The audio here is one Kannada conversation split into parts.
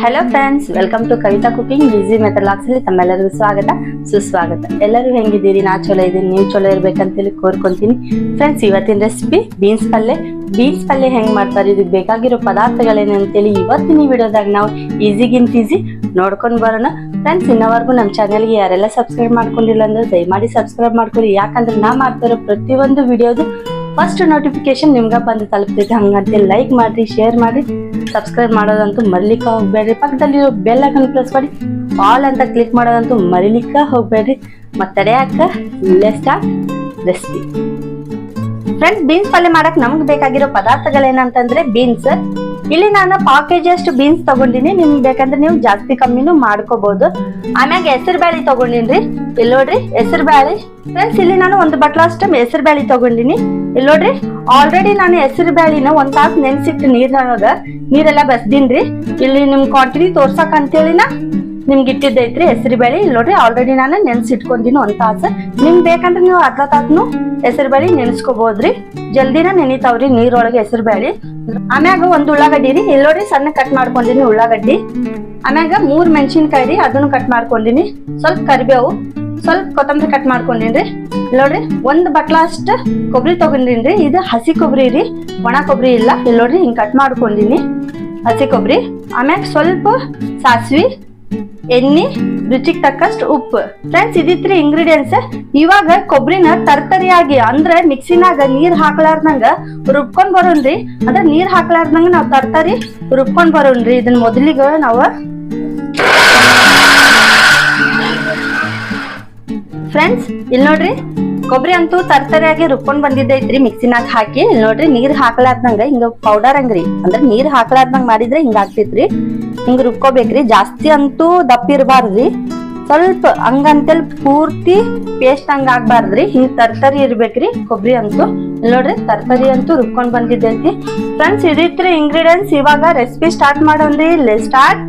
Hello friends welcome to Kavita cooking easy method LOX ಅಲ್ಲಿ ತಮ್ಮೆಲ್ಲರಿಗೂ ಸ್ವಾಗತ, ಸುಸ್ವಾಗತ. ಎಲ್ಲರೂ ಹೆಂಗಿದ್ದೀರಿ? ನಾ ಚಲೋ ಇದ್ದೀನಿ, ನೀವು ಚಲೋ ಇರ್ಬೇಕಂತೇಳಿ ಕೋರ್ಕೊಂತೀನಿ. ಫ್ರೆಂಡ್ಸ್ ಇವತ್ತಿನ ರೆಸಿಪಿ ಬೀನ್ಸ್ ಪಲ್ಯ ಬೀನ್ಸ್ ಪಲ್ಯ ಹೆಂಗ್ ಮಾಡ್ತಾರೆ? ಇದಕ್ಕೆ ಬೇಕಾಗಿರೋ ಪದಾರ್ಥಗಳೇನು ಅಂತೇಳಿ ಇವತ್ತಿನ ಈ ವಿಡಿಯೋದಾಗ ನಾವು ಈಸಿಗಿಂತ ಈಸಿ ನೋಡ್ಕೊಂಡು ಬರೋಣ. ಫ್ರೆಂಡ್ಸ್ ಇನ್ನವರೆಗೂ ನಮ್ಮ ಚಾನಲ್ಗೆ ಯಾರೆಲ್ಲ ಸಬ್ಸ್ಕ್ರೈಬ್ ಮಾಡ್ಕೊಂಡಿಲ್ಲ ಅಂದ್ರೆ ದಯಮಾಡಿ ಸಬ್ಸ್ಕ್ರೈಬ್ ಮಾಡ್ಕೊಳ್ಳಿ. ಯಾಕಂದ್ರೆ ನಾ ಮಾಡ್ತಿರೋ ಪ್ರತಿಯೊಂದು ವಿಡಿಯೋದು ಫಸ್ಟ್ ನೋಟಿಫಿಕೇಶನ್ ನಿಮ್ಗೆ ಬಂದು ತಲುಪ್ತೈತೆ, ಹಂಗಂತೆ ಲೈಕ್ ಮಾಡಿರಿ ಶೇರ್ ಮಾಡಿ ಸಬ್ಸ್ಕ್ರೈಬ್ ಮಾಡೋದಂತೂ ಮರಿಲಿಕ್ಕೆ ಹೋಗ್ಬೇಡ್ರಿ. ಪಕ್ಕದಲ್ಲಿರೋ ಬೆಲ್ ಐಕನ್ ಪ್ರೆಸ್ ಮಾಡಿ ಆಲ್ ಅಂತ ಕ್ಲಿಕ್ ಮಾಡೋದಂತೂ ಮರಿಲಿಕ್ಕೆ ಹೋಗ್ಬೇಡ್ರಿ. ಮತ್ತೆ ಸ್ಟಾರ್ಟ್ ರೆಸಿಪಿ ಫ್ರೆಂಡ್ಸ್ ಬೀನ್ಸ್ ಪಲ್ಯ ಮಾಡಕ್ ನಮ್ಗೆ ಬೇಕಾಗಿರೋ ಪದಾರ್ಥಗಳೇನಂತಂದ್ರೆ ಬೀನ್ಸ್ ಇಲ್ಲಿ ನಾನು ಪಾವ್ ಅಷ್ಟು ಬೀನ್ಸ್ ತಗೊಂಡಿನಿ. ನಿಮ್ಗೆ ಬೇಕಂದ್ರೆ ನೀವು ಜಾಸ್ತಿ ಕಮ್ಮಿನೂ ಮಾಡ್ಕೋಬಹುದು ಆಮ್ಯಾಗ ಹೆಸರು ಬ್ಯಾಳಿ ತಗೊಂಡಿನ್ರಿ ಇಲ್ಲಿ ನೋಡ್ರಿ, ಹೆಸರು ಬ್ಯಾಳಿ. ಫ್ರೆಂಡ್ಸ್ ಇಲ್ಲಿ ನಾನು ಒಂದು ಬಟ್ಲಷ್ಟು ಹೆಸರು ಬ್ಯಾಳಿ ತಗೊಂಡಿನಿ. ಇಲ್ಲಿ ನೋಡ್ರಿ ಆಲ್ರೆಡಿ ನಾನು ಹೆಸರು ಬ್ಯಾಳಿನ ಒಂದ್ ತಾಸು ನೆನ್ಸಿಟ್ಟು ನೀರ್ನೊಳಗ ನೀರೆಲ್ಲ ಬಸ್ದಿನ್ರಿ. ಇಲ್ಲಿ ನಿಮ್ ಕ್ವಾಂಟಿಟಿ ತೋರ್ಸಕ್ ಅಂತೇಳಿನ ನಿಮ್ಗೆ ಇಟ್ಟಿದ್ದೈತ್ರಿ ಹೆಸರು ಬೇಳೆ. ಇಲ್ಲಿ ನೋಡ್ರಿ ಆಲ್ರೆಡಿ ನಾನು ನೆನ್ಸಿಟ್ಕೊಂಡಿನ ಒಂದ್ ತಾಸು ನಿಮ್ಗೆ ಬೇಕಂದ್ರೆ ನೀವು ಅರ್ಧ ತಾಸ್ನು ಹೆಸರು ಬೇಳೆ ನೆನ್ಸ್ಕೋಬಹುದ್ರಿ ಜಲ್ದಿನ ನೆನಿತಾವ್ರಿ ನೀರೊಳಗೆ ಹೆಸರು ಬೇಳೆ. ಆಮ್ಯಾಗ ಒಂದು ಉಳ್ಳಾಗಡ್ಡಿ ರೀ. ಇಲ್ಲಿ ನೋಡ್ರಿ ಸಣ್ಣ ಕಟ್ ಮಾಡ್ಕೊಂಡಿನಿ ಉಳ್ಳಾಗಡ್ಡಿ. ಆಮ್ಯಾಗ ಮೂರ್ ಮೆಣಸಿನ್ಕಾಯಿ ರೀ, ಅದನ್ನು ಕಟ್ ಮಾಡ್ಕೊಂಡಿನಿ. ಸ್ವಲ್ಪ ಕರಿಬೇವು, ಸ್ವಲ್ಪ ಕೊತ್ತಂಬರಿ ಕಟ್ ಮಾಡ್ಕೊಂಡಿನ್ರಿ ರೀ. ನೋಡ್ರಿ, ಒಂದ್ ಬಟ್ಲ ಅಷ್ಟ ಕೊಬ್ಬರಿ ತಗೊಂಡಿನ್ರಿ ಇದು ಹಸಿ ಕೊಬ್ಬರಿ ರೀ, ಒಣ ಕೊಬ್ಬರಿ ಇಲ್ಲ. ಇಲ್ಲಿ ನೋಡ್ರಿ ಹಿಂಗ್ ಕಟ್ ಮಾಡ್ಕೊಂಡಿನಿ. ಹಸಿ ಕೊಬ್ಬರಿ. ಆಮ್ಯಾಗ ಸ್ವಲ್ಪ ಸಾಸ್ವಿ ಎಣ್ಣೆ, ರುಚಿಗೆ ತಕ್ಕಷ್ಟು ಉಪ್ಪು. ಫ್ರೆಂಡ್ಸ್ ಇದಿತ್ರಿ ಇಂಗ್ರೀಡಿಯೆಂಟ್ಸ್ ಇವಾಗ ಕೊಬ್ಬರಿನ ತರ್ತರಿಯಾಗಿ, ಅಂದ್ರೆ ಮಿಕ್ಸಿನಾಗ ನೀರ್ ಹಾಕ್ಲಾರ್ದಂಗ ರುಬ್ಕೊಂಡ್ ಬರೋನ್ರಿ ಅಂದ್ರೆ ನೀರ್ ಹಾಕ್ಲಾರ್ದಂಗ ನಾವು ತರ್ತರಿ, ರುಬ್ಕೊಂಡ್ ಬರೋನ್ರಿ ಇದನ್ನ ಮೊದಲಿಗೆ ನಾವು ಫ್ರೆಂಡ್ಸ್ ಇಲ್ಲಿ ನೋಡ್ರಿ. ಕೊಬ್ಬರಿ ಅಂತೂ ತರ್ತರಿಯಾಗಿ ರುಬ್ಕೊಂಡ್ ಬಂದಿದ್ದೈತ್ರಿ ಮಿಕ್ಸಿನಾಗ ಹಾಕಿ. ನೋಡ್ರಿ ನೀರ್ ಹಾಕ್ಲಾರ್ದಂಗ ಹಿಂಗ ಪೌಡರ್ ಅಂಗ್ರಿ. ಅಂದ್ರೆ ನೀರ್ ಹಾಕ್ಲಾರ್ದಂಗ ಮಾಡಿದ್ರೆ ಹಿಂಗ ಆಗ್ತೈತ್ರಿ. ಹಿಂಗ ರುಬ್ಕೋಬೇಕ್ರಿ. ಜಾಸ್ತಿ ಅಂತೂ ದಪ್ಪ ಇರಬಾರ್ದ್ರಿ. ಸ್ವಲ್ಪ ಹಂಗಂತೇಳಿ ಪೂರ್ತಿ ಪೇಸ್ಟ್ ಹಂಗ ಆಗ್ಬಾರ್ದ್ರಿ. ಹಿಂಗ್ ತರ್ತರಿ ಇರ್ಬೇಕ್ರಿ ಕೊಬ್ಬರಿ ಅಂತೂ. ನೋಡ್ರಿ ತರ್ತರಿ ಅಂತೂ ರುಬ್ಕೊಂಡ್ ಬಂದಿದ್ದೈತಿ. ಫ್ರೆಂಡ್ಸ್ ಇದಿತ್ರಿ ಇಂಗ್ರೀಡಿಯೆಂಟ್ಸ್ ಇವಾಗ ರೆಸಿಪಿ ಸ್ಟಾರ್ಟ್ ಮಾಡೋನ್ರಿ ಸ್ಟಾರ್ಟ್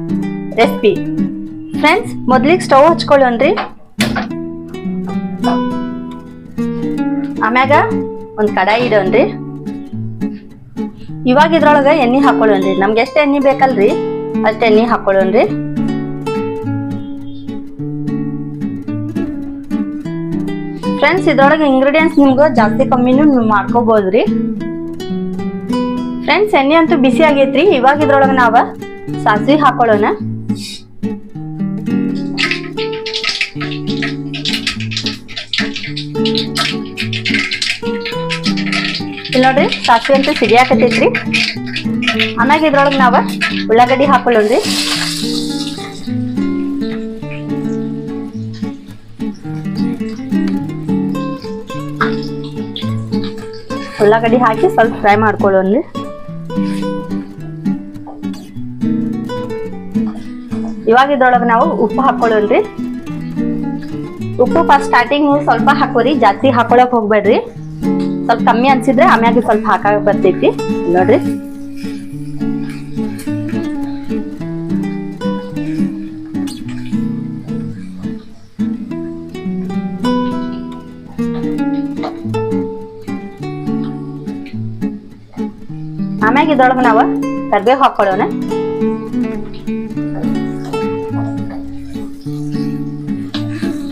ರೆಸಿಪಿ ಫ್ರೆಂಡ್ಸ್ ಮೊದ್ಲಿಗೆ ಸ್ಟವ್ ಹಚ್ಕೊಳ್ಳೋಣ್ರಿ. ಆಮ್ಯಾಗ ಒಂದ್ ಕಡಾಯಿ ಇಡೋನ್ರಿ ಇವಾಗ ಇದ್ರೊಳಗ ಎಣ್ಣೆ ಹಾಕೊಳ್ಳೋನ್ರಿ ನಮ್ಗೆ ಎಷ್ಟು ಎಣ್ಣೆ ಬೇಕಲ್ರಿ? ಅಷ್ಟು ಎಣ್ಣೆ ಹಾಕೊಳ್ಳೋನ್ರಿ ಫ್ರೆಂಡ್ಸ್ ಇದ್ರೊಳಗೆ ಇಂಗ್ರೀಡಿಯೆಂಟ್ಸ್ ನಿಮ್ಗೆ ಜಾಸ್ತಿ ಕಮ್ಮಿನೂ ಮಾಡ್ಕೋಬಹುದ್ರಿ ಫ್ರೆಂಡ್ಸ್ ಎಣ್ಣೆ ಅಂತೂ ಬಿಸಿ ಆಗೈತ್ರಿ. ಇವಾಗ ಇದ್ರೊಳಗ ನಾವ ಸಾಸಿವೆ ಹಾಕೊಳ್ಳೋಣ. ಇಲ್ಲಿ ನೋಡ್ರಿ, ಸಾಸಿವೆ ಅಂತೂ ಸಿಡಿಯಾಕತೈತ್ರಿ ಆಮ್ಯಾಗ ಇದ್ರೊಳಗೆ ನಾವ ಉಳ್ಳಾಗಡ್ಡಿ ಹಾಕೊಳ್ಳೋಣ್ರಿ. ಉಳ್ಳಾಗಡ್ಡಿ ಹಾಕಿ ಸ್ವಲ್ಪ ಫ್ರೈ ಮಾಡ್ಕೊಳ್ಳೋಣ್ರಿ. ಇವಾಗ ಇದ್ರೊಳಗೆ ನಾವು ಉಪ್ಪು ಹಾಕೊಳ್ಳೋಣ್ರಿ. ಉಪ್ಪು ಫಸ್ಟ್ ಸ್ಟಾರ್ಟಿಂಗ್ ಸ್ವಲ್ಪ ಹಾಕೋರಿ ಜಾಸ್ತಿ ಹಾಕೊಳಕ್ ಹೋಗ್ಬೇಡ್ರಿ. ಸ್ವಲ್ಪ ಕಮ್ಮಿ ಅನ್ಸಿದ್ರೆ ಆಮ್ಯಾಗ ಸ್ವಲ್ಪ ಹಾಕಾಕ ಬರ್ತೈತಿ. ನೋಡ್ರಿ. ಆಮ್ಯಾಗ ಇದ್ರೊಳಗ ನಾವ ಕರ್ಬೇವು ಹಾಕೊಳ್ಳೋಣ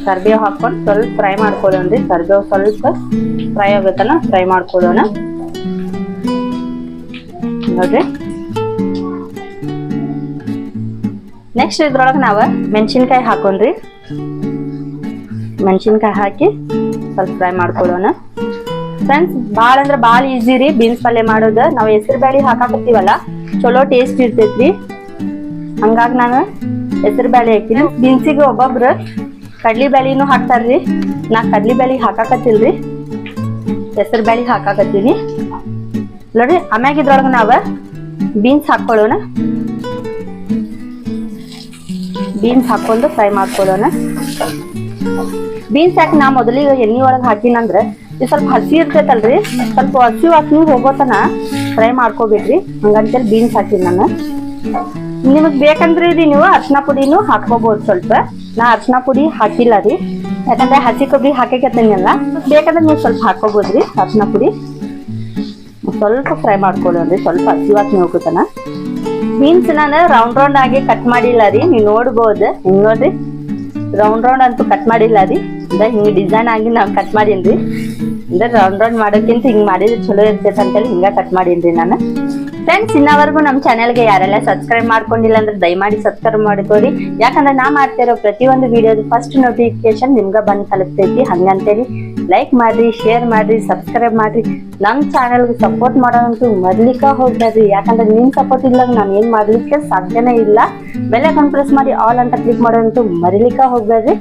ಕರ್ಬೇವು ಹಾಕೊಂಡು ಸ್ವಲ್ಪ ಫ್ರೈ ಮಾಡ್ಕೊಳ್ಳೋಣ್ರಿ ಕರ್ಬೇವು ಸ್ವಲ್ಪ ಫ್ರೈ ಆಗುತ್ತಲ್ಲ ಫ್ರೈ ಮಾಡ್ಕೊಳ್ಳೋಣ. ನೋಡ್ರಿ. ನೆಕ್ಸ್ಟ್ ಇದ್ರೊಳಗೆ ನಾವು ಮೆಣಸಿನ್ಕಾಯಿ ಹಾಕೊಂಡ್ರಿ ಮೆಣಸಿನ್ಕಾಯಿ ಹಾಕಿ ಸ್ವಲ್ಪ ಫ್ರೈ ಮಾಡ್ಕೊಳ್ಳೋಣ. ಫ್ರೆಂಡ್ಸ್ ಭಾಳ ಅಂದ್ರೆ ಭಾಳ ಈಸಿ ರೀ. ಬೀನ್ಸ್ ಪಲ್ಯ ಮಾಡೋದು. ನಾವು ಹೆಸರು ಬ್ಯಾಳಿ ಹಾಕಾಕತ್ತೀವಲ್ಲ, ಚಲೋ ಟೇಸ್ಟ್ ಇರ್ತೈತ್ರಿ. ಹಂಗಾಗಿ ನಾನು ಹೆಸರು ಬ್ಯಾಳಿ ಹಾಕಿನಿ. ಬೀನ್ಸಿಗೆ ಒಬ್ಬೊಬ್ರು ಕಡ್ಲಿ ಬ್ಯಾಳಿನೂ ಹಾಕ್ತಾರ್ರಿ. ನಾ ಕಡ್ಲಿ ಬ್ಯಾಳಿ ಹಾಕಾಕತ್ತಿಲ್ರಿ ಹೆಸರು ಬ್ಯಾಳಿ ಹಾಕಾಕತ್ತೀನಿ. ನೋಡ್ರಿ, ಆಮ್ಯಾಗ ಇದ್ರೊಳಗೆ ನಾವ ಬೀನ್ಸ್ ಹಾಕೊಳ್ಳೋಣ ಬೀನ್ಸ್ ಹಾಕೊಂಡು ಫ್ರೈ ಮಾಡ್ಕೊಳ್ಳೋಣ. ಬೀನ್ಸ್ ಯಾಕೆ ನಾ ಮೊದಲಿಗೆ ಎಣ್ಣೆ ಒಳಗೆ ಹಾಕಿನಂದ್ರೆ ಇದು ಸ್ವಲ್ಪ ಹಸಿ ಇರ್ತೈತಲ್ರಿ. ಸ್ವಲ್ಪ ಹಸಿ ವಾಸನೆ ಹೋಗೋತನ ಫ್ರೈ ಮಾಡ್ಕೋಬೇಕ್ರಿ. ಹಂಗಂತೇಳಿ ಬೀನ್ಸ್ ಹಾಕಿನಿ ನಾನು. ನಿಮಗ್ ಬೇಕಂದ್ರೆ ರೀ ನೀವು ಅರ್ಶಿನ ಪುಡಿನೂ ಹಾಕೋಬಹುದು ಸ್ವಲ್ಪ. ನಾ ಅರ್ಶಿನ ಪುಡಿ ಹಾಕಿಲ್ಲ ರೀ. ಯಾಕಂದ್ರೆ ಹಸಿ ಕೊಬ್ಬರಿ ಹಾಕಕತ್ತೀನಲ್ಲ ಬೇಕಂದ್ರೆ ನೀವು ಸ್ವಲ್ಪ ಹಾಕೋಬಹುದ್ರಿ ಅರ್ಶಿನ ಪುಡಿ. ಸ್ವಲ್ಪ ಫ್ರೈ ಮಾಡ್ಕೊಳ್ಳೋಣ್ರಿ ಸ್ವಲ್ಪ ಹಸಿವಾಗಿ ಹೋಗುತ್ತನ ಬೀನ್ಸ್ ನಾನು ರೌಂಡ್ ರೌಂಡ್ ಆಗಿ ಕಟ್ ಮಾಡಿಲ್ಲ ರೀ, ನೀವು ನೋಡ್ಬೋದು, ಹಿಂಗ್ ನೋಡ್ರಿ. ರೌಂಡ್ ರೌಂಡ್ ಅಂತೂ ಕಟ್ ಮಾಡಿಲ್ಲ ರೀ. ಅಂದ್ರೆ ಹಿಂಗ್ ಡಿಸೈನ್ ಆಗಿ ನಾವು ಕಟ್ ಮಾಡೀನ್ರಿ ಅಂದ್ರೆ ರೌಂಡ್ ರೌಂಡ್ ಮಾಡೋಕ್ಕಿಂತ ಹಿಂಗ್ ಮಾಡಿದ್ರೆ ಚಲೋ ಇರ್ತೈತೆ ಅಂತೇಳಿ ಹಿಂಗ ಕಟ್ ಮಾಡೀನ್ರಿ ನಾನು. ಫ್ರೆಂಡ್ಸ್ ಇನ್ನವರೆಗೂ ನಮ್ಮ ಚಾನೆಲ್ಗೆ ಯಾರೆಲ್ಲ ಸಬ್ಸ್ಕ್ರೈಬ್ ಮಾಡ್ಕೊಂಡಿಲ್ಲ ಅಂದ್ರೆ ದಯಮಾಡಿ ಸಬ್ಸ್ಕ್ರೈಬ್ ಮಾಡ್ಕೋರಿ ಯಾಕಂದ್ರೆ ನಾ ಮಾಡ್ತಿರೋ ಪ್ರತಿಯೊಂದು ವಿಡಿಯೋದು ಫಸ್ಟ್ ನೋಟಿಫಿಕೇಶನ್ ನಿಮ್ಗೆ ಬಂದು ತಲುಪ್ತೈತಿ. ಹಂಗಂತೇಳಿ ಲೈಕ್ ಮಾಡ್ರಿ ಶೇರ್ ಮಾಡ್ರಿ ಸಬ್ಸ್ಕ್ರೈಬ್ ಮಾಡ್ರಿ. ನಮ್ಮ ಚಾನೆಲ್ಗೆ ಸಪೋರ್ಟ್ ಮಾಡೋದಂತೂ ಮರ್ಲಿಕ್ಕ ಹೋಗ್ಬೇಡ್ರಿ ಯಾಕಂದ್ರೆ ನಿಮ್ಮ ಸಪೋರ್ಟ್ ಇಲ್ಲ ನಾನು ಏನ್ ಮಾಡ್ಲಿಕ್ಕೆ ಸಾಧ್ಯನೇ ಇಲ್ಲ. ಬೆಲೆ ಕಂಪ್ರೆಸ್ ಮಾಡಿ ಆಲ್ ಅಂತ ಕ್ಲಿಕ್ ಮಾಡೋದಂತೂ ಮರಿಲಿಕ್ಕ ಹೋಗ್ಬೇಡ್ರಿ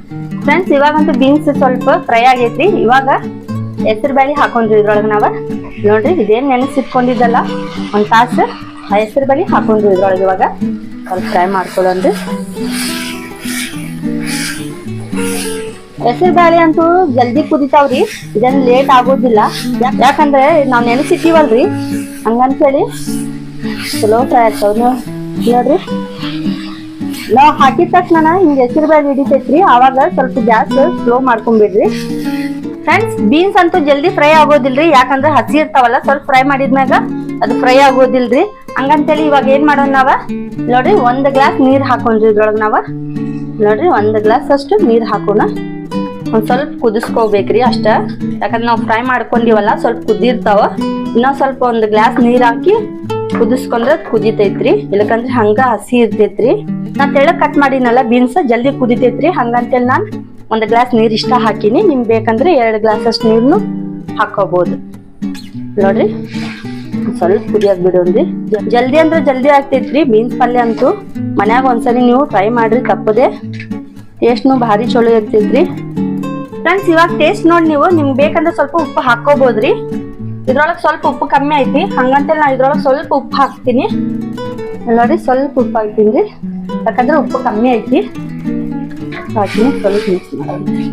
ಫ್ರೆಂಡ್ಸ್ ಇವಾಗಂತೂ ಬೀನ್ಸ್ ಸ್ವಲ್ಪ ಫ್ರೈ ಆಗೈತಿ ಇವಾಗ ಹೆಸರು ಬೇಳೆ ಹಾಕೊಂಡ್ರಿ ಇದ್ರೊಳಗೆ ನಾವು. ನೋಡ್ರಿ ಇದೇನು ನೆನೆಸಿಟ್ಕೊಂಡಿದ್ದಲ್ಲ, ಒಂದು ತಾಸು ಆ ಹೆಸರು ಬೇಳೆ ಹಾಕೊಂಡ್ರಿ ಇದ್ರೊಳಗೆ ಇವಾಗ. ಸ್ವಲ್ಪ ಫ್ರೈ ಮಾಡ್ಕೊಳ್ಳೋಣ್ರಿ ಹೆಸರು ಬೇಳೆ ಅಂತೂ ಜಲ್ದಿ ಕುದಿತಾವ್ರಿ ಇದನ್ನು ಲೇಟ್ ಆಗೋದಿಲ್ಲ. ಯಾಕ್- ಯಾಕಂದ್ರೆ ನಾವು ನೆನೆಸಿಟ್ಟಿವಲ್ರಿ, ಹಂಗಂತೇಳಿ ಚಲೋ ಫ್ರೈ ಆಗ್ತಾವ ನೋಡ್ರಿ. ನಾವು ಹಾಕಿದ ತಕ್ಷಣ ಹಿಂಗೆ ಹೆಸರು ಬೇಳೆ ಹಿಡಿತೈತ್ರಿ, ಆವಾಗ ಸ್ವಲ್ಪ ಗ್ಯಾಸ್ ಸ್ಲೋ ಮಾಡ್ಕೊಂಡ್ಬಿಡ್ರಿ ಫ್ರೆಂಡ್ಸ್ ಬೀನ್ಸ್ ಅಂತೂ ಜಲ್ದಿ ಫ್ರೈ ಆಗೋದಿಲ್ರಿ. ಯಾಕಂದ್ರೆ ಹಸಿ ಇರ್ತಾವಲ್ಲ, ಸ್ವಲ್ಪ ಫ್ರೈ ಮಾಡಿದ್ಮ್ಯಾಗ ಅದು ಫ್ರೈ ಆಗೋದಿಲ್ರಿ. ಹಂಗಂತೇಳಿ ಇವಾಗ ಏನ್ ಮಾಡೋಣ ನಾವ? ನೋಡ್ರಿ, ಒಂದ್ ಗ್ಲಾಸ್ ನೀರ್ ಹಾಕೊಂಡ್ರಿ ಇದ್ರೊಳಗ ನಾವ. ನೋಡ್ರಿ, ಒಂದ್ ಗ್ಲಾಸ್ ಅಷ್ಟು ನೀರ್ ಹಾಕೋಣ. ಒಂದ್ ಸ್ವಲ್ಪ ಕುದಿಸ್ಕೋಬೇಕ್ರಿ ಅಷ್ಟ. ಯಾಕಂದ್ರೆ ನಾವು ಫ್ರೈ ಮಾಡ್ಕೊಂಡಿವಲ್ಲ, ಸ್ವಲ್ಪ ಕುದಿರ್ತಾವ. ಇನ್ನೊಂದ್ ಸ್ವಲ್ಪ ಒಂದ್ ಗ್ಲಾಸ್ ನೀರ್ ಹಾಕಿ ಕುದಿಸ್ಕೊಂಡ್ರೆ ಕುದಿತೈತ್ರಿ. ಇಲ್ಲಕಂದ್ರೆ ಹಂಗ ಹಸಿ ಇರ್ತೈತ್ರಿ. ನಾ ತೆಳಗ್ ಕಟ್ ಮಾಡಿನಲ್ಲ ಬೀನ್ಸ್ ಜಲ್ದಿ ಕುದಿತೈತ್ರಿ. ಹಂಗಂತೇಳಿ ನಾನ್ ಒಂದ್ ಗ್ಲಾಸ್ ನೀರು ಇಷ್ಟ ಹಾಕಿನಿ. ನಿಮ್ಗೆ ಬೇಕಂದ್ರೆ ಎರಡು ಗ್ಲಾಸಷ್ಟು ನೀರನ್ನು ನೀರ್ನು ಹಾಕೋಬಹುದು ನೋಡ್ರಿ. ಸ್ವಲ್ಪ ಕುದಿಯಾಗಿ ಬಿಡೋಣ್ರಿ ಜ- ಜಲ್ದಿ ಅಂದ್ರೆ ಜಲ್ದಿ ಆಗ್ತೈತ್ರಿ. ಬೀನ್ಸ್ ಪಲ್ಯ ಅಂತೂ ಮನ್ಯಾಗ ಒಂದ್ಸರಿ ನೀವು ಟ್ರೈ ಮಾಡ್ರಿ, ತಪ್ಪದೆ. ಟೇಸ್ಟ್ನು ಭಾರಿ ಚಲೋ ಇರ್ತೈತ್ರಿ. ಫ್ರೆಂಡ್ಸ್ ಇವಾಗ ಟೇಸ್ಟ್ ನೋಡಿ ನೀವು. ನಿಮ್ಗೆ ಬೇಕಂದ್ರೆ ಸ್ವಲ್ಪ ಉಪ್ಪು ಹಾಕೋಬಹುದ್ರಿ ಇದ್ರೊಳಗೆ ಸ್ವಲ್ಪ ಉಪ್ಪು ಕಮ್ಮಿ ಐತಿ. ಹಂಗಂತೇಳಿ ನಾ ಇದ್ರೊಳಗೆ ಸ್ವಲ್ಪ ಉಪ್ಪು ಹಾಕ್ತೀನಿ. ನೋಡಿ ಸ್ವಲ್ಪ ಉಪ್ಪು ಹಾಕ್ತೀನಿ. ರೀ ಯಾಕಂದ್ರೆ ಉಪ್ಪು ಕಮ್ಮಿ ಐತಿ. ಹಾಕ್ತೀನಿ ಸ್ವಲ್ಪ ಮಿಕ್ಸ್ ಮಾಡಿ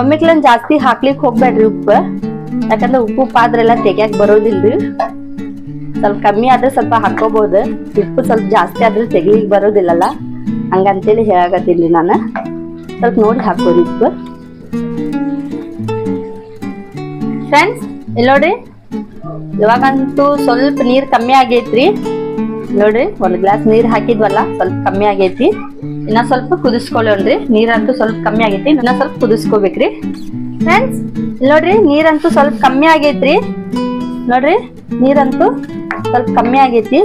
ಒಮ್ಮೆಕ್ಲನ್ ಜಾಸ್ತಿ ಹಾಕ್ಲಿಕ್ಕೆ ಹೋಗ್ಬೇಡ್ರಿ ಉಪ್ಪು. ಯಾಕಂದ್ರೆ ಉಪ್ಪು ಉಪ್ಪು ಆದ್ರೆಲ್ಲ ತೆಗಿಯಕ್ ಬರೋದಿಲ್ರಿ. ಸ್ವಲ್ಪ ಕಮ್ಮಿ ಆದ್ರೆ ಸ್ವಲ್ಪ ಹಾಕೋಬಹುದು ಉಪ್ಪು ಸ್ವಲ್ಪ ಜಾಸ್ತಿ ಆದ್ರೆ ತೆಗಿಲಿಕ್ಕೆ ಬರೋದಿಲ್ಲಲ್ಲ. ಹಂಗಂತೇಳಿ ಹೇಳಕತ್ತಿಲ್ರಿ ನಾನು. ಸ್ವಲ್ಪ ನೋಡಿ ಹಾಕೋರಿ ಉಪ್ಪು. ಫ್ರೆಂಡ್ಸ್ ಇಲ್ಲಿ ನೋಡ್ರಿ. ಇವಾಗಂತೂ ಸ್ವಲ್ಪ ನೀರು ಕಮ್ಮಿ ಆಗೈತ್ರಿ. ನೋಡ್ರಿ, ಒಂದು ಗ್ಲಾಸ್ ನೀರು ಹಾಕಿದ್ವಲ್ಲ, ಸ್ವಲ್ಪ ಕಮ್ಮಿ ಆಗೈತಿ. ಇನ್ನ ಸ್ವಲ್ಪ ಕುದಿಸ್ಕೊಳ್ಳೋಣ್ರಿ ನೀರಂತೂ ಸ್ವಲ್ಪ ಕಮ್ಮಿ ಆಗೈತಿ ಇನ್ನ ಸ್ವಲ್ಪ ಕುದಿಸ್ಕೋಬೇಕ್ರಿ. ಫ್ರೆಂಡ್ಸ್ ನೋಡ್ರಿ, ನೀರಂತೂ ಸ್ವಲ್ಪ ಕಮ್ಮಿ ಆಗೈತ್ರಿ. ನೋಡ್ರಿ, ನೀರಂತೂ ಸ್ವಲ್ಪ ಕಮ್ಮಿ ಆಗೈತಿ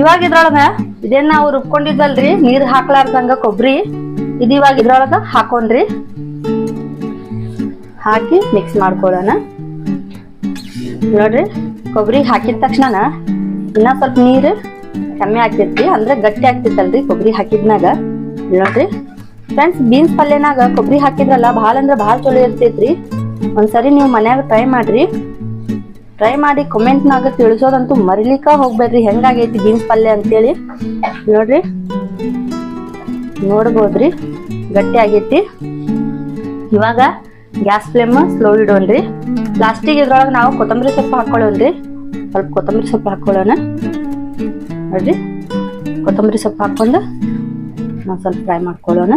ಇವಾಗ ಇದ್ರೊಳಗ ಇದೇನ್ ನಾವು ರುಬ್ಕೊಂಡಿದ್ವಲ್ರಿ ನೀರ್ ಹಾಕ್ಲಾರ್ದಂಗ ಕೊಬ್ಬರಿ ಇದು ಇವಾಗ ಇದ್ರೊಳಗ ಹಾಕೊಂಡ್ರಿ. ಹಾಕಿ ಮಿಕ್ಸ್ ಮಾಡ್ಕೊಳ್ಳೋಣ. ನೋಡ್ರಿ ಕೊಬ್ಬರಿ ಹಾಕಿದ ತಕ್ಷಣ ಇನ್ನ ಸ್ವಲ್ಪ ನೀರು ಕಮ್ಮಿ ಆಗ್ತೈತಿ ಅಂದ್ರೆ ಗಟ್ಟಿ ಆಗ್ತೈತಲ್ರಿ ಕೊಬ್ಬರಿ ಹಾಕಿದ್ಮ್ಯಾಗ. ನೋಡ್ರಿ ಫ್ರೆಂಡ್ಸ್ ಬೀನ್ಸ್ ಪಲ್ಯನಾಗ ಕೊಬ್ಬರಿ ಹಾಕಿದ್ರಲ್ಲ, ಭಾಳ ಅಂದ್ರೆ ಭಾಳ ಚಲೋ ಇರ್ತೈತ್ರಿ. ಒಂದ್ಸರಿ ನೀವು ಮನ್ಯಾಗ ಟ್ರೈ ಮಾಡ್ರಿ. ಟ್ರೈ ಮಾಡಿ ಕಮೆಂಟ್ನಾಗ ತಿಳಿಸೋದಂತೂ ಮರಿಲಿಕ್ಕ ಹೋಗ್ಬೇಡ್ರಿ. ಹೆಂಗಾಗೈತಿ ಬೀನ್ಸ್ ಪಲ್ಯ ಅಂತೇಳಿ. ನೋಡ್ರಿ. ನೋಡ್ಬೋದ್ರಿ. ಗಟ್ಟಿ ಆಗೈತಿ. ಇವಾಗ ಗ್ಯಾಸ್ ಫ್ಲೇಮ್ ಸ್ಲೋ ಇಡೋಣ್ರಿ. ಲಾಸ್ಟಿಗೆ ಇದ್ರೊಳಗೆ ನಾವು ಕೊತ್ತಂಬರಿ ಸೊಪ್ಪು ಹಾಕೊಳ್ಳೋಣ್ರಿ. ಸ್ವಲ್ಪ ಕೊತ್ತಂಬರಿ ಸೊಪ್ಪು ಹಾಕೊಳ್ಳೋಣ. ನೋಡ್ರಿ. ಕೊತ್ತಂಬರಿ ಸೊಪ್ಪು ಹಾಕೊಂಡು ನಾವು ಸ್ವಲ್ಪ ಫ್ರೈ ಮಾಡ್ಕೊಳ್ಳೋಣ.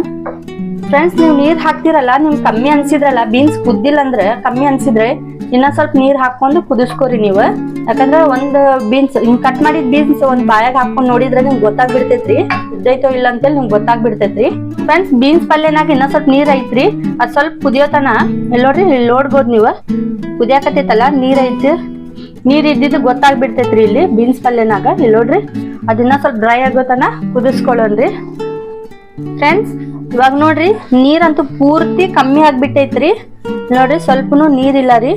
ಫ್ರೆಂಡ್ಸ್ ನೀವು ನೀರ್ ಹಾಕ್ತಿರಲ್ಲ, ನಿಮ್ಗೆ ಕಮ್ಮಿ ಅನ್ಸಿದ್ರಲ್ಲ ಬೀನ್ಸ್ ಕುದ್ದಿಲ್ಲ ಅಂದ್ರೆ ಕಮ್ಮಿ ಅನ್ಸಿದ್ರೆ ಇನ್ನ ಸ್ವಲ್ಪ ನೀರ್ ಹಾಕೊಂಡು ಕುದಿಸ್ಕೋರಿ ನೀವು. ಯಾಕಂದ್ರೆ ಒಂದು ಬೀನ್ಸ್ ಹಿಂಗ್ ಕಟ್ ಮಾಡಿದ ಬೀನ್ಸ್ ಒಂದ್ ಬಾಯಾಗ ಹಾಕೊಂಡ್ ನೋಡಿದ್ರೆ ನಿಮ್ಗೆ ಗೊತ್ತಾಗ್ಬಿಡ್ತೈತ್ರಿ. ಉದ್ದೈತೋ ಇಲ್ಲ ಅಂತೇಳಿ ನಿಮ್ಗೆ ಗೊತ್ತಾಗ್ಬಿಡ್ತೈತ್ರಿ. ಫ್ರೆಂಡ್ಸ್ ಬೀನ್ಸ್ ಪಲ್ಯನಾಗ ಇನ್ನ ಸ್ವಲ್ಪ ನೀರ್ ಐತ್ರಿ. ಅದ್ ಸ್ವಲ್ಪ ಕುದಿಯೋತನ ಇಲ್ಲಿ ನೋಡ್ರಿ ಇಲ್ಲಿ ನೋಡ್ಬೋದು ನೀವು. ಕುದಿಯಾಕತ್ತೈತಲ್ಲ, ನೀರ್ ಐತಿ ನೀರ್ ಇದ್ದಿದ್ದು ಗೊತ್ತಾಗ್ಬಿಡ್ತೈತ್ರಿ ಇಲ್ಲಿ ಬೀನ್ಸ್ ಪಲ್ಯನಾಗ. ಇಲ್ಲಿ ನೋಡ್ರಿ ಅದನ್ನ ಸ್ವಲ್ಪ ಡ್ರೈ ಆಗೋತನ ಕುದಿಸ್ಕೊಳ್ಳೋಣ್ರಿ. ಫ್ರೆಂಡ್ಸ್ ಇವಾಗ ನೋಡ್ರಿ, ನೀರಂತೂ ಪೂರ್ತಿ ಕಮ್ಮಿ ಆಗ್ಬಿಟ್ಟೈತ್ರಿ. ನೋಡ್ರಿ, ಸ್ವಲ್ಪನು ನೀರಿಲ್ಲ ರೀ.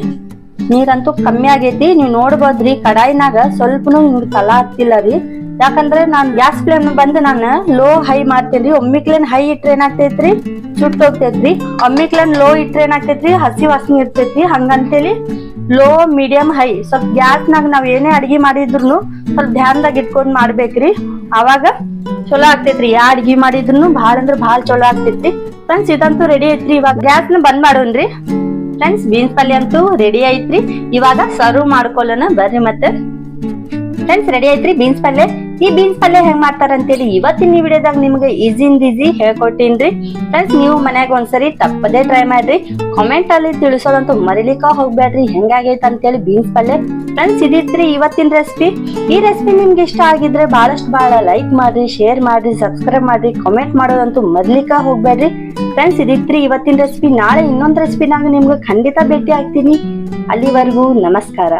ನೀರಂತೂ ಕಮ್ಮಿ ಆಗೈತಿ. ನೀವು ನೋಡ್ಬೋದ್ರಿ, ಕಡಾಯಿನಾಗ ಸ್ವಲ್ಪನು ಹಿಂಗ್ ತಲಾ ಹತ್ತಿಲ್ಲ ರೀ. ಯಾಕಂದ್ರೆ ನಾನು ಗ್ಯಾಸ್ ಫ್ಲೇಮ್ ಬಂದು ನಾನು ಲೋ ಹೈ ಮಾಡ್ತೇನ್ರಿ ಒಮ್ಮಿಕ್ಲೇನ್ ಹೈ ಇಟ್ರೆ ಏನಾಗ್ತೈತ್ರಿ? ಸುಟ್ಟು ಹೋಗ್ತೈತ್ರಿ ಒಮ್ಮಿಕ್ಲೇನ್ ಲೋ ಇಟ್ರೆ ಏನಾಗ್ತೈತ್ರಿ? ಹಸಿ ವಾಸನೆ ಇರ್ತೈತಿ ಹಂಗಂತೇಳಿ ಲೋ ಮೀಡಿಯಂ ಹೈ ಸ್ವಲ್ಪ ಗ್ಯಾಸ್ನಾಗ ನಾವ್ ಏನೇ ಅಡ್ಗಿ ಮಾಡಿದ್ರು ಸ್ವಲ್ಪ ಧ್ಯಾನದಾಗ ಇಟ್ಕೊಂಡ್ ಮಾಡ್ಬೇಕ್ರಿ. ಅವಾಗ ಚಲೋ ಆಗ್ತೈತ್ರಿ. ಯಾ ಅಡ್ಗಿ ಮಾಡಿದ್ರು ಭಾಳ ಅಂದ್ರೆ ಭಾಳ ಚಲೋ ಆಗ್ತೈತಿ ಫ್ರೆಂಡ್ಸ್ ಇದಂತೂ ರೆಡಿ ಐತ್ರಿ. ಇವಾಗ ಗ್ಯಾಸ್ನ ಬಂದ್ ಮಾಡೋನ್ರಿ. ಫ್ರೆಂಡ್ಸ್ ಬೀನ್ಸ್ ಪಲ್ಯ ಅಂತೂ ರೆಡಿ ಐತ್ರಿ. ಇವಾಗ ಸರ್ವ್ ಮಾಡ್ಕೊಳ್ಳೋಣ. ಬರ್ರಿ ಮತ್ತೆ. ಫ್ರೆಂಡ್ಸ್ ರೆಡಿ ಐತ್ರಿ ಬೀನ್ಸ್ ಪಲ್ಯ? ಈ ಬೀನ್ಸ್ ಪಲ್ಯ ಹೆಂಗ್ ಮಾಡ್ತಾರಂತೇಳಿ ಇವತ್ತಿನ ಈ ವಿಡಿಯೋದಾಗ ನಿಮ್ಗೆ ಈಸಿಂದ ಈಸಿ ಹೇಳ್ಕೊಟ್ಟೀನ್ರಿ ಫ್ರೆಂಡ್ಸ್ ನೀವು ಮನ್ಯಾಗ ಒಂದ್ಸರಿ ತಪ್ಪದೇ ಟ್ರೈ ಮಾಡ್ರಿ. ಕಾಮೆಂಟ್ ಅಲ್ಲಿ ತಿಳಿಸೋದಂತೂ ಮರಿಲಿಕ್ಕ ಹೋಗ್ಬೇಡ್ರಿ ಹೆಂಗಾಗೈತೆ ಅಂತೇಳಿ ಬೀನ್ಸ್ ಪಲ್ಯ. ಫ್ರೆಂಡ್ಸ್ ಇದಿತ್ರಿ ಇವತ್ತಿನ ರೆಸಿಪಿ ಈ ರೆಸಿಪಿ ನಿಮ್ಗೆ ಇಷ್ಟ ಆಗಿದ್ರೆ ಬಹಳಷ್ಟು ಬಹಳ ಲೈಕ್ ಮಾಡ್ರಿ ಶೇರ್ ಮಾಡ್ರಿ ಸಬ್ಸ್ಕ್ರೈಬ್ ಮಾಡ್ರಿ ಕಾಮೆಂಟ್ ಮಾಡೋದಂತೂ ಮರ್ಲಿಕ್ಕ ಹೋಗ್ಬೇಡ್ರಿ ಫ್ರೆಂಡ್ಸ್ ಇದಿತ್ರಿ ಇವತ್ತಿನ ರೆಸಿಪಿ ನಾಳೆ ಇನ್ನೊಂದು ರೆಸಿಪಿನಾಗ ನಿಮ್ಗೆ ಖಂಡಿತ ಭೇಟಿ ಆಗ್ತೀನಿ. ಅಲ್ಲಿವರೆಗೂ ನಮಸ್ಕಾರ.